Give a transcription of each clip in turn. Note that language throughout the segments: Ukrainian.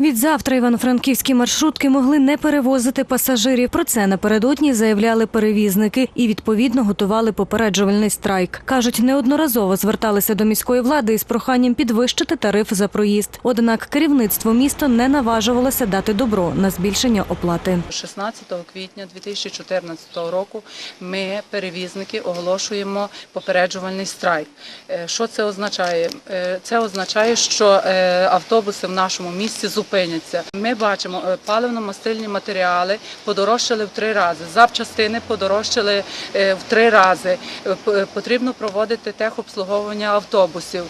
Від завтра івано-франківські маршрутки могли не перевозити пасажирів. Про це напередодні заявляли перевізники і відповідно готували попереджувальний страйк. кажуть, неодноразово зверталися до міської влади із проханням підвищити тариф за проїзд. Однак керівництво міста не наважувалося дати добро на збільшення оплати. 16 квітня 2014 року ми, перевізники, оголошуємо попереджувальний страйк. Е, Що це означає? Е, Це означає, що е, автобуси в нашому місті зупиняться. Ми бачимо, е, паливно-мастильні матеріали подорожчали в три рази. Запчастини подорожчали е, в три рази. Е, Потрібно проводити техобслуговування автобусів.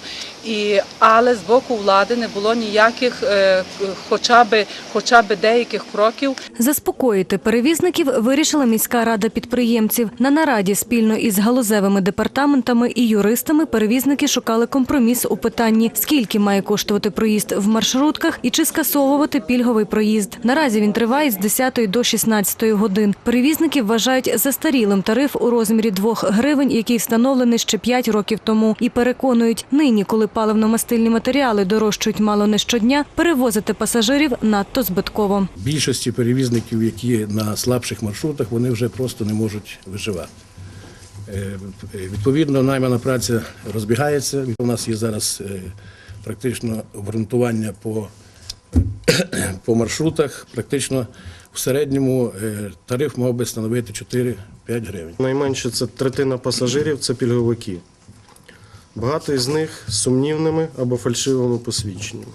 І, але з боку влади не було ніяких, е, хоча б, хоча б деяких кроків Заспокоїти перевізників вирішила міська рада підприємців. На нараді спільно із галузевими департаментами і юристами перевізники шукали компроміс у питанні, скільки має коштувати проїзд в маршрутках і чи скасовувати пільговий проїзд. Наразі він триває з 10 до 16 годин. Перевізники вважають застарілим тариф у розмірі 2 гривень, який встановлений ще 5 років тому, і переконують, нині, коли паливно-мастильні матеріали дорожчують мало не щодня, перевозити пасажирів надто збитково. Більшості перевізників, які на слабших маршрутах, вони вже просто не можуть виживати. Е, Відповідно, наймана праця розбігається. У нас є зараз е, практично обґрунтування по, по маршрутах. Практично в середньому е, тариф мав би становити 4-5 гривень. Найменше це третина пасажирів це пільговики. Багато із них сумнівними або фальшивими посвідченнями.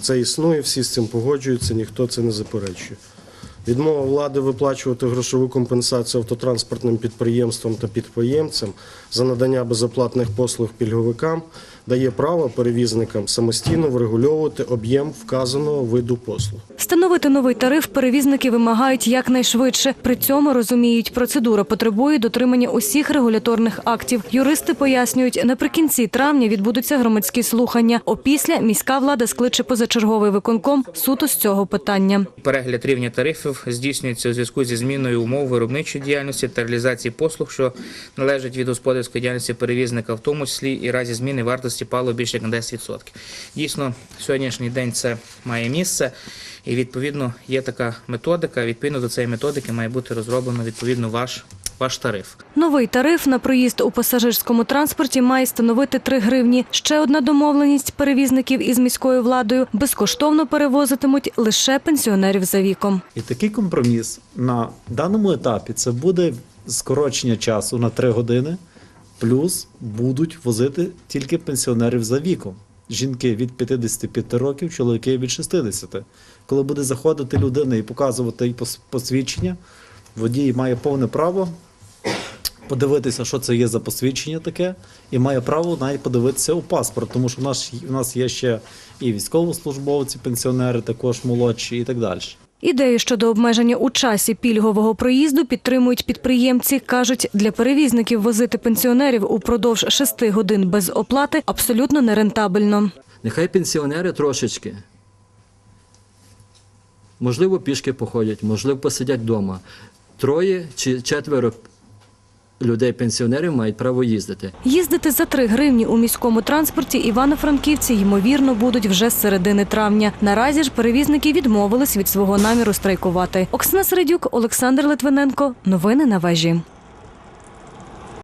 Це існує, всі з цим погоджуються, ніхто це не заперечує. Відмова влади виплачувати грошову компенсацію автотранспортним підприємствам та підприємцям за надання безоплатних послуг пільговикам дає право перевізникам самостійно врегульовувати об'єм вказаного виду послуг. Встановити новий тариф перевізники вимагають якнайшвидше. При цьому розуміють, процедура потребує дотримання усіх регуляторних актів. Юристи пояснюють, наприкінці травня відбудуться громадські слухання. Опісля міська влада скличе позачерговий виконком суто з цього питання. Перегляд рівня тарифів здійснюється у зв'язку зі зміною умов виробничої діяльності та реалізації послуг, що належать від господарської діяльності перевізника, в тому числі і разі зміни вартості палу більше на 10%. Дійсно, сьогоднішній день це має місце, і відповідно є така методика. Відповідно до цієї методики має бути розроблено відповідно ваш, ваш тариф. Новий тариф на проїзд у пасажирському транспорті має становити 3 гривні. Ще одна домовленість перевізників із міською владою безкоштовно перевозитимуть лише пенсіонерів за віком. І такий компроміс на даному етапі це буде скорочення часу на 3 години, плюс будуть возити тільки пенсіонерів за віком. Жінки від 55 років, чоловіки від 60. Коли буде заходити людина і показувати їй посвідчення, водій має повне право подивитися, що це є за посвідчення таке, і має право навіть подивитися у паспорт, тому що в нас, в нас є ще і військовослужбовці, пенсіонери, також молодші і так далі. Ідею щодо обмеження у часі пільгового проїзду підтримують підприємці. кажуть, для перевізників возити пенсіонерів упродовж шести годин без оплати абсолютно нерентабельно. Нехай пенсіонери трошечки. Можливо, пішки походять, можливо, посидять вдома. Троє чи четверо людей пенсіонерів мають право їздити. Їздити за 3 гривні у міському транспорті івано-франківці ймовірно будуть вже з середини травня. Наразі ж перевізники відмовились від свого наміру страйкувати. Оксана Середюк, Олександр Литвиненко. Новини на вежі.